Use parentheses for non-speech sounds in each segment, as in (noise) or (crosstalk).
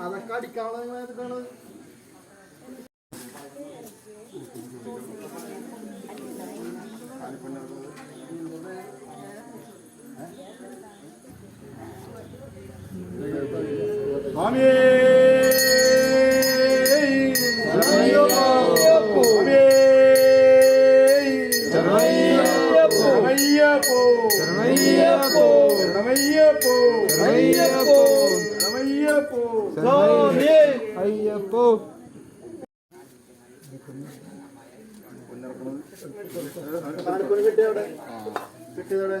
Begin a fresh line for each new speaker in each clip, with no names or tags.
അതൊക്കെ അടിക്കാനുള്ള സ്വാമിയേ സ്വാമിയേ
അയ്യപ്പോ
കിട്ടിയവിടെ കിട്ടിയതവിടെ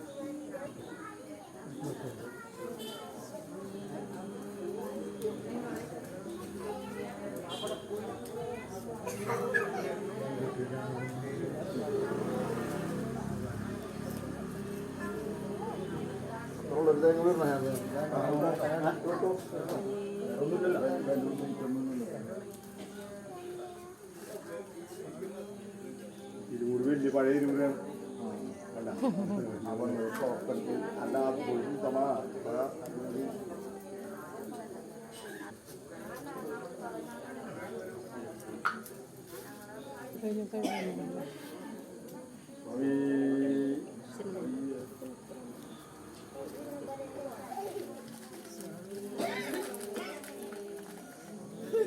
ഇരുന്നൂറ് വലിയ പഴയ അല്ല അവൻ ഷോപ്പടിച്ച് അല്ല പോയി തമ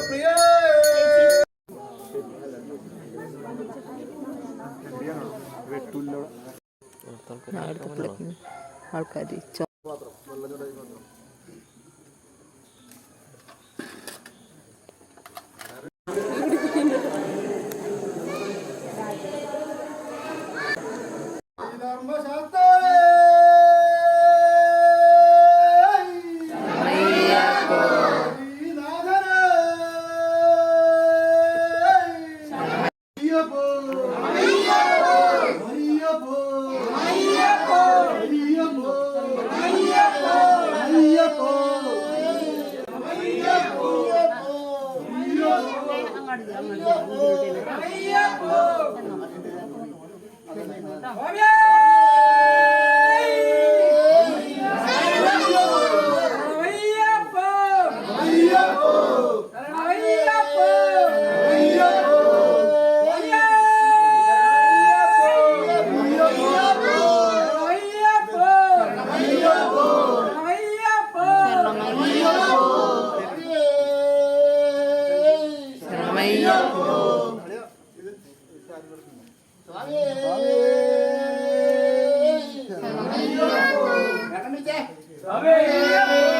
প্রিয়। হালকা দিই ഭഗവാനേ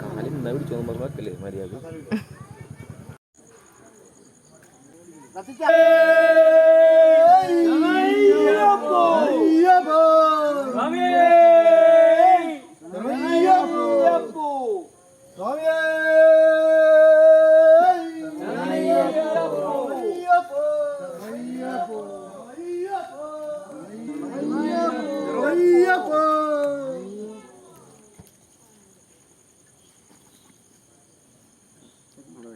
കാലിൽ നിന്നാ പിടിച്ചോന്ന് പറഞ്ഞ വെക്കല്ലേ മര്യാദ (laughs)
അയ്യപ്പോ അയ്യപ്പോ അയ്യപ്പോ സ്വാമിയേ അയ്യപ്പോ അയ്യപ്പോ അയ്യപ്പോ അയ്യപ്പോ അയ്യപ്പോ സ്റ്റാർട്ട് ചെയ്തോ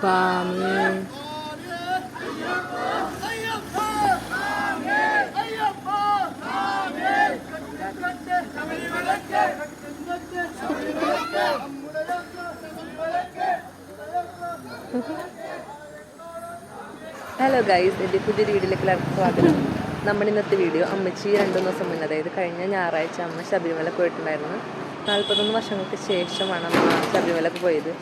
(laughs)
ഹലോ ഗൈസ് എന്റെ പുതിയ വീഡിയോയിലേക്ക് എല്ലാവർക്കും സ്വാഗതം. നമ്മുടെ ഇന്നത്തെ വീഡിയോ അമ്മച്ചി രണ്ടു ദിവസം മുന്നേ അതായത് കഴിഞ്ഞ ഞായറാഴ്ച അമ്മ ശബരിമല പോയിട്ടുണ്ടായിരുന്നു. നാൽപ്പത്തൊന്ന് വർഷങ്ങൾക്ക് ശേഷമാണ് നമ്മൾ ആ ശബരിമലക്ക് പോയത്.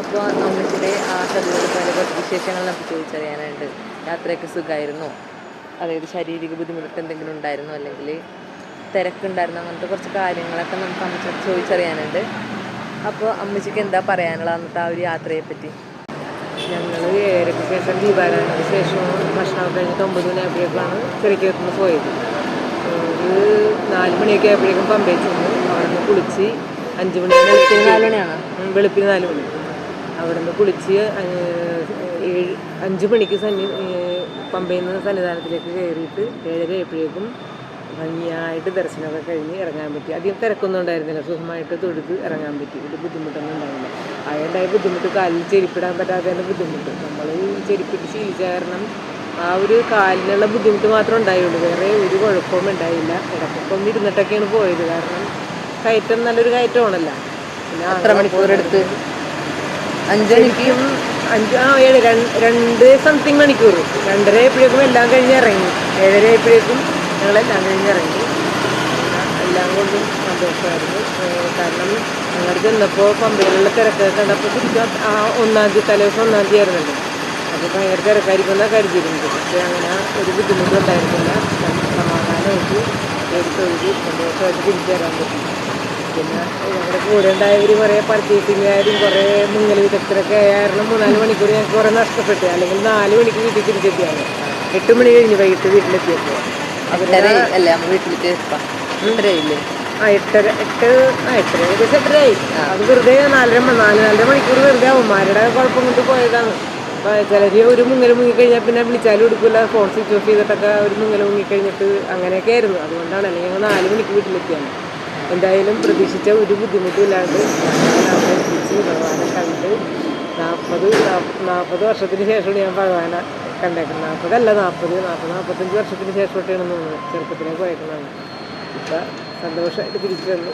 അപ്പോൾ അമ്മച്ചിയുടെ ആ ശബരിമല വിശേഷങ്ങൾ നമുക്ക് ചോദിച്ചറിയാനുണ്ട്. യാത്രയൊക്കെ സുഖമായിരുന്നോ? അതായത് ശാരീരിക ബുദ്ധിമുട്ട് എന്തെങ്കിലും ഉണ്ടായിരുന്നോ? അല്ലെങ്കിൽ തിരക്കുണ്ടായിരുന്നു? അങ്ങനത്തെ കുറച്ച് കാര്യങ്ങളൊക്കെ നമുക്ക് അമ്മച്ചി ചോദിച്ചറിയാനുണ്ട്. അപ്പോൾ അമ്മച്ചിക്ക് എന്താ പറയാനുള്ള അന്നത്തെ ആ ഒരു യാത്രയെ പറ്റി
ഞങ്ങൾ ഏഴരയ്ക്ക് ശേഷം ദീപാരാധനയ്ക്ക് ശേഷം ഭക്ഷണം കഴിഞ്ഞിട്ട് ഒമ്പത് മണിയായപ്പോഴേക്കാണ് കിഴക്കേത്തുനിന്ന് പോയത്. ഒരു നാല് മണിയൊക്കെ ആയപ്പോഴേക്കും പമ്പയിൽ ചെന്ന് കുളിച്ച് അഞ്ച് മണി
വെളുപ്പിന് നാല് മണിയാണ്?
വെളുപ്പിന് നാല് മണി. അവിടെ നിന്ന് കുളിച്ച് ഏഴ് അഞ്ച് മണിക്ക് സന്നി പമ്പയിൽ നിന്ന് സന്നിധാനത്തിലേക്ക് കയറിയിട്ട് ഏഴര ആയപ്പോഴേക്കും ഭംഗിയായിട്ട് ദർശനമൊക്കെ കഴിഞ്ഞ് ഇറങ്ങാൻ പറ്റി. അധികം തിരക്കൊന്നും ഉണ്ടായിരുന്നില്ല സുഖമായിട്ട് തൊഴുത് ഇറങ്ങാൻ പറ്റി. ഒരു ബുദ്ധിമുട്ടൊന്നും ഉണ്ടായില്ല അതുണ്ടായ ബുദ്ധിമുട്ട് കാലിൽ ചെരുപ്പിടാൻ പറ്റാത്തതിന്റെ ബുദ്ധിമുട്ട്. നമ്മൾ ചെരുപ്പിട്ട് ശീലിച്ച കാരണം ആ ഒരു കാലിനുള്ള ബുദ്ധിമുട്ട് മാത്രമേ ഉണ്ടായുള്ളൂ. വേറെ ഒരു കുഴപ്പവും ഉണ്ടായില്ല. ഇടക്കൊപ്പം ഇരുന്നിട്ടൊക്കെയാണ് പോയത്. കാരണം കയറ്റം നല്ലൊരു കയറ്റമാണല്ലോ. പിന്നെ
എത്ര മണിക്കൂർ എടുത്ത്? അഞ്ചു മണിക്കും
അഞ്ച് ആ ഏഴ് രണ്ട് സംതിങ് മണിക്കൂർ. രണ്ടര ആയപ്പോഴേക്കും എല്ലാം കഴിഞ്ഞ് ഇറങ്ങി. ഏഴര ആയപ്പോഴേക്കും ഞങ്ങളെല്ലാം കഴിഞ്ഞ് ഇറങ്ങി. എല്ലാം കൊണ്ടും സന്തോഷമായിരുന്നു. കാരണം ഞങ്ങൾ ചെന്നപ്പോൾ പമ്പയിലുള്ള തിരക്കൊക്കെ കണ്ടപ്പോൾ ശരിക്കും ആ ഒന്നാം തീയതി തലേദിവസം ഒന്നാം തീയതി ആയിരുന്നല്ലോ. അത് ഭയങ്കര തിരക്കായിരിക്കും എന്നാണ് കരുതിയിരുന്നത്. പക്ഷേ അങ്ങനെ ഒരു ബുദ്ധിമുട്ടും ഉണ്ടായിരുന്നില്ല. സമാധാനമായിട്ട് ഒരു സന്തോഷമായിട്ട് തിരിച്ചു തരാൻ പറ്റും പിന്നെ ഞങ്ങളുടെ കൂടെ ഉണ്ടായവർ കുറേ പർച്ചേസിങ്ങുകാരും കുറേ മുങ്ങൽ വിദഗ്ധരൊക്കെ കാരണം മൂന്നാൽ മണിക്കൂർ ഞങ്ങൾക്ക് കുറേ നഷ്ടപ്പെട്ടു അല്ലെങ്കിൽ നാല് മണിക്ക് വീട്ടിൽ തിരിച്ചെത്തിയാണ് എട്ട് മണി കഴിഞ്ഞ് വൈകിട്ട് വീട്ടിലെത്തിയപ്പോൾ
വീട്ടിലേക്ക്
ആ എട്ടര എട്ട് ആ എട്ടര ഏകദേശം എട്ടരയായി. അത് വെറുതെ നാലര നാല് നാലര മണിക്കൂർ വെറുതെ അവന്മാരുടെ കുഴപ്പം കൊണ്ട് പോയതാണ്. ചിലർ ഒരു മുങ്ങൽ മുങ്ങിക്കഴിഞ്ഞാൽ പിന്നെ വിളിച്ചാലും എടുക്കില്ല ഫോൺ സ്വിച്ച് ഓഫ് ചെയ്തിട്ടൊക്കെ ഒരു മുങ്ങൽ മുങ്ങിക്കഴിഞ്ഞിട്ട് അങ്ങനെയൊക്കെ ആയിരുന്നു. അതുകൊണ്ടാണ് അല്ലെങ്കിൽ ഞങ്ങൾ നാല് മണിക്ക് വീട്ടിലെത്തിയാണ്. എന്തായാലും പ്രതീക്ഷിച്ച ഒരു ബുദ്ധിമുട്ടും ഇല്ലാണ്ട് ഭഗവാനെ കണ്ട് നാൽപ്പത് നാൽപ്പത് വർഷത്തിന് ശേഷമാണ് ഞാൻ ഭഗവാനെ കണ്ടേക്കുന്നത്. നാൽപ്പതല്ല നാൽപ്പത് നാൽപ്പത് നാൽപ്പത്തഞ്ച് വർഷത്തിന് ശേഷമായിട്ടാണ് തോന്നുന്നത് ചെറുപ്പത്തിലേക്ക് പോയേക്കുന്നതാണ് ഇപ്പം സന്തോഷമായിട്ട് തിരിച്ചു വന്നു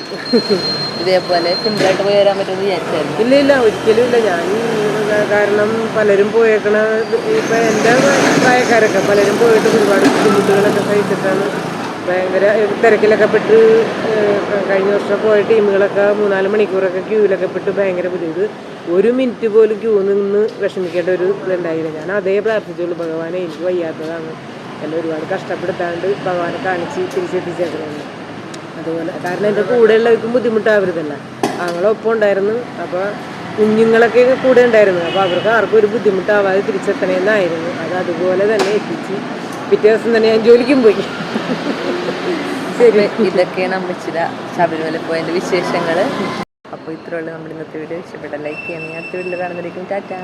ഇതേപോലെ സിമ്പിളായിട്ട് പോയി വരാൻ പറ്റുമെന്ന് വിചാരിച്ചായിരുന്നു.
ഇല്ല ഇല്ല ഒരിക്കലും ഇല്ല. ഞാൻ കാരണം പലരും പോയേക്കണ ഇപ്പം എന്റെ പ്രായക്കാരൊക്കെ പലരും പോയിട്ട് ഒരുപാട് ബുദ്ധിമുട്ടുകളൊക്കെ സഹിച്ചിട്ടാണ് ഭയങ്കര തിരക്കിലൊക്കെ പെട്ട് കഴിഞ്ഞ വർഷം പോയ ടീമുകളൊക്കെ മൂന്നാൽ മണിക്കൂറൊക്കെ ക്യൂവിലൊക്കെ പെട്ട് ഭയങ്കര ബുദ്ധിമുട്ട്. ഒരു മിനിറ്റ് പോലും ക്യൂ നിന്ന് വിഷമിക്കേണ്ട ഒരു ഇതുണ്ടായില്ല. ഞാൻ അതേ പ്രാർത്ഥിച്ചുള്ളൂ ഭഗവാനെ എനിക്ക് വയ്യാത്തതാണ്. എന്നെ ഒരുപാട് കഷ്ടപ്പെടുത്താണ്ട് ഭഗവാനെ കാണിച്ച് തിരിച്ചെത്തിച്ചേക്കണമെന്ന് അതുപോലെ. കാരണം എന്റെ കൂടെ ഉള്ളവർക്കും ബുദ്ധിമുട്ടാവരുതല്ല. ഞങ്ങളൊപ്പം ഉണ്ടായിരുന്നു. അപ്പോൾ കുഞ്ഞുങ്ങളൊക്കെ കൂടെ ഉണ്ടായിരുന്നു. അപ്പോൾ അവർക്ക് ആർക്കും ഒരു ബുദ്ധിമുട്ടാവാതെ തിരിച്ചെത്തണമെന്നായിരുന്നു അത് അതുപോലെ തന്നെ എത്തിച്ച് പിറ്റേ ദിവസം തന്നെ ഞാൻ ജോലിക്കും പോയി. ശരി
ഇതൊക്കെയാണ് ശബരിമല പോയതിന്റെ വിശേഷങ്ങൾ അപ്പോൾ ഇത്രയുള്ള നമ്മുടെ ഇന്നത്തെ വീഡിയോ. ഇഷ്ടപ്പെട്ട ലൈക്ക് ചെയ്യാൻ അടുത്ത വീഡിയോ കാണുന്നതായിരിക്കും. ടാറ്റാ.